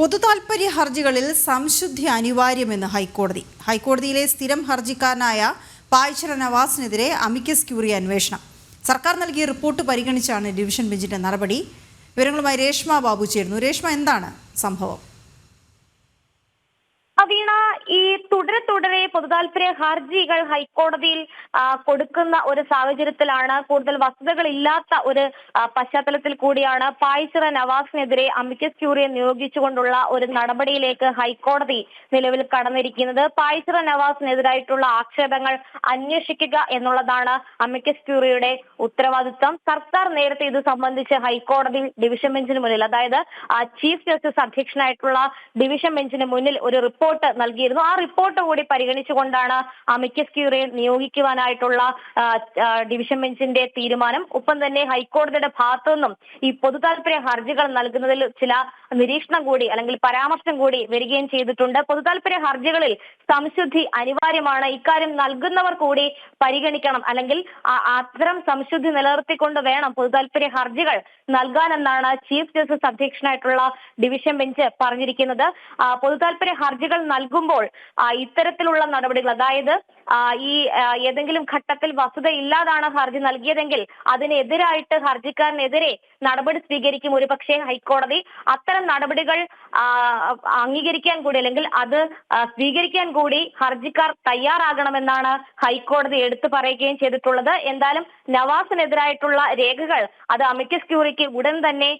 പൊതുതാൽപര്യ ഹർജികളിൽ സംശുദ്ധി അനിവാര്യമെന്ന് ഹൈക്കോടതി. ഹൈക്കോടതിയിലെ സ്ഥിരം ഹർജിക്കാരനായ പായ്ചര നവാസിനെതിരെ അമിക്കസ് ക്യൂറി അന്വേഷണം. സർക്കാർ നൽകിയ റിപ്പോർട്ട് പരിഗണിച്ചാണ് ഡിവിഷൻ ബെഞ്ചിന്റെ നടപടി. വിവരങ്ങളുമായി രേഷ്മ ബാബു ചേരുന്നു. രേഷ്മ എന്താണ് സംഭവം? അവീണ ഈ തുടരെ തുടരെ പൊതുതാൽപര്യ ഹർജികൾ ഹൈക്കോടതിയിൽ കൊടുക്കുന്ന ഒരു സാഹചര്യത്തിലാണ് കൂടുതൽ വസ്തുതകൾ ഇല്ലാത്ത ഒരു പശ്ചാത്തലത്തിൽ കൂടിയാണ് പായ്ച്ചിറ നവാസിനെതിരെ അമിക്കസ് ക്യൂറിയെ നിയോഗിച്ചുകൊണ്ടുള്ള ഒരു നടപടിയിലേക്ക് ഹൈക്കോടതി നിലവിൽ കടന്നിരിക്കുന്നത്. പായ്ച്ചിറ നവാസിനെതിരായിട്ടുള്ള ആക്ഷേപങ്ങൾ അന്വേഷിക്കുക എന്നുള്ളതാണ് അമിക്കസ് ക്യൂറിയുടെ ഉത്തരവാദിത്വം. സർക്കാർ നേരത്തെ ഇത് സംബന്ധിച്ച് ഹൈക്കോടതി ഡിവിഷൻ ബെഞ്ചിന് മുന്നിൽ അതായത് ചീഫ് ജസ്റ്റിസ് അധ്യക്ഷനായിട്ടുള്ള ഡിവിഷൻ ബെഞ്ചിന് മുന്നിൽ ഒരു റിപ്പോർട്ട് നൽകിയിരുന്നു. ആ റിപ്പോർട്ട് കൂടി പരിഗണിച്ചുകൊണ്ടാണ് അമിക്കസ് ക്യൂറിയെ നിയോഗിക്കുവാനായിട്ടുള്ള ഡിവിഷൻ ബെഞ്ചിന്റെ തീരുമാനം. ഒപ്പം തന്നെ ഹൈക്കോടതിയുടെ ഭാഗത്തു നിന്നും ഈ പൊതുതാൽപര്യ ഹർജികൾ നൽകുന്നതിൽ ചില നിരീക്ഷണം കൂടി അല്ലെങ്കിൽ പരാമർശം കൂടി വരികയും ചെയ്തിട്ടുണ്ട്. പൊതുതാൽപര്യ ഹർജികളിൽ സംശുദ്ധി അനിവാര്യമാണ്. ഇക്കാര്യം നൽകുന്നവർ കൂടി പരിഗണിക്കണം. അല്ലെങ്കിൽ അത്തരം സംശുദ്ധി നിലനിർത്തിക്കൊണ്ട് വേണം പൊതുതാൽപര്യ ഹർജികൾ നൽകാനെന്നാണ് ചീഫ് ജസ്റ്റിസ് അധ്യക്ഷനായിട്ടുള്ള ഡിവിഷൻ ബെഞ്ച് പറഞ്ഞിരിക്കുന്നത്. പൊതു പൊതുതാൽപര്യ ഹർജികൾ നൽകുമ്പോൾ ഇത്തരത്തിലുള്ള നടപടികൾ. അതായത് ഈ ഏതെങ്കിലും ഘട്ടത്തിൽ വസ്തുത ഇല്ലാതാണ് ഹർജി നൽകിയതെങ്കിൽ അതിനെതിരായിട്ട് ഹർജിക്കാരനെതിരെ നടപടി സ്വീകരിക്കും. ഒരുപക്ഷെ ഹൈക്കോടതി അത്തരം നടപടികൾ അംഗീകരിക്കാൻ കൂടി അല്ലെങ്കിൽ അത് സ്വീകരിക്കാൻ കൂടി ഹർജിക്കാർ തയ്യാറാകണമെന്നാണ് ഹൈക്കോടതി എടുത്തു പറയുകയും ചെയ്തിട്ടുള്ളത്. എന്തായാലും നവാസിനെതിരായിട്ടുള്ള രേഖകൾ അത് അമിക്കസ് ക്യൂറിക്ക് ഉടൻ തന്നെ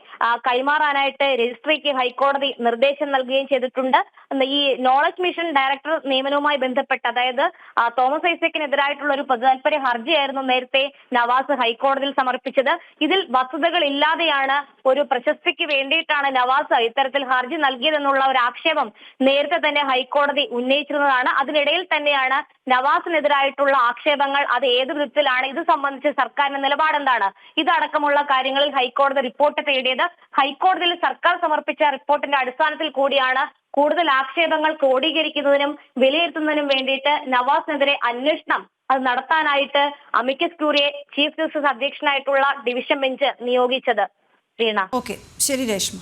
കൈമാറാനായിട്ട് രജിസ്ട്രിക്ക് ഹൈക്കോടതി നിർദ്ദേശം നൽകുകയും ചെയ്തിട്ടുണ്ട്. ഈ നോളജ് മിഷൻ ഡയറക്ടർ നിയമനവുമായി ബന്ധപ്പെട്ട് അതായത് തോമസ് ഐസക്കിനെതിരായിട്ടുള്ള ഒരു പൊതുതാൽപര്യ ഹർജിയായിരുന്നു നേരത്തെ നവാസ് ഹൈക്കോടതിയിൽ സമർപ്പിച്ചത്. ഇതിൽ വസ്തുതകൾ ഇല്ലാതെയാണ് ഒരു പ്രശസ്തിക്ക് വേണ്ടിയിട്ടാണ് നവാസ് ഇത്തരത്തിൽ ഹർജി നൽകിയതെന്നുള്ള ഒരു ആക്ഷേപം നേരത്തെ തന്നെ ഹൈക്കോടതി ഉന്നയിച്ചിരുന്നതാണ്. അതിനിടയിൽ തന്നെയാണ് നവാസിനെതിരായിട്ടുള്ള ആക്ഷേപങ്ങൾ അത് ഏത് വിധത്തിലാണ് ഇത് സംബന്ധിച്ച് സർക്കാരിന്റെ നിലപാട് എന്താണ് ഇതടക്കമുള്ള കാര്യങ്ങളിൽ ഹൈക്കോടതി റിപ്പോർട്ട് തേടിയത്. ഹൈക്കോടതിയിൽ സർക്കാർ സമർപ്പിച്ച റിപ്പോർട്ടിന്റെ അടിസ്ഥാനത്തിൽ കൂടിയാണ് കൂടുതൽ ആക്ഷേപങ്ങൾ ക്രോഡീകരിക്കുന്നതിനും വിലയിരുത്തുന്നതിനും വേണ്ടിയിട്ട് നവാസിനെതിരെ അന്വേഷണം അത് നടത്താനായിട്ട് അമിക്കസ് ക്യൂറിയെ ചീഫ് ജസ്റ്റിസ് അധ്യക്ഷനായിട്ടുള്ള ഡിവിഷൻ ബെഞ്ച് നിയോഗിച്ചത്. വീണ ഓക്കെ. ശരി രേഷ്മ.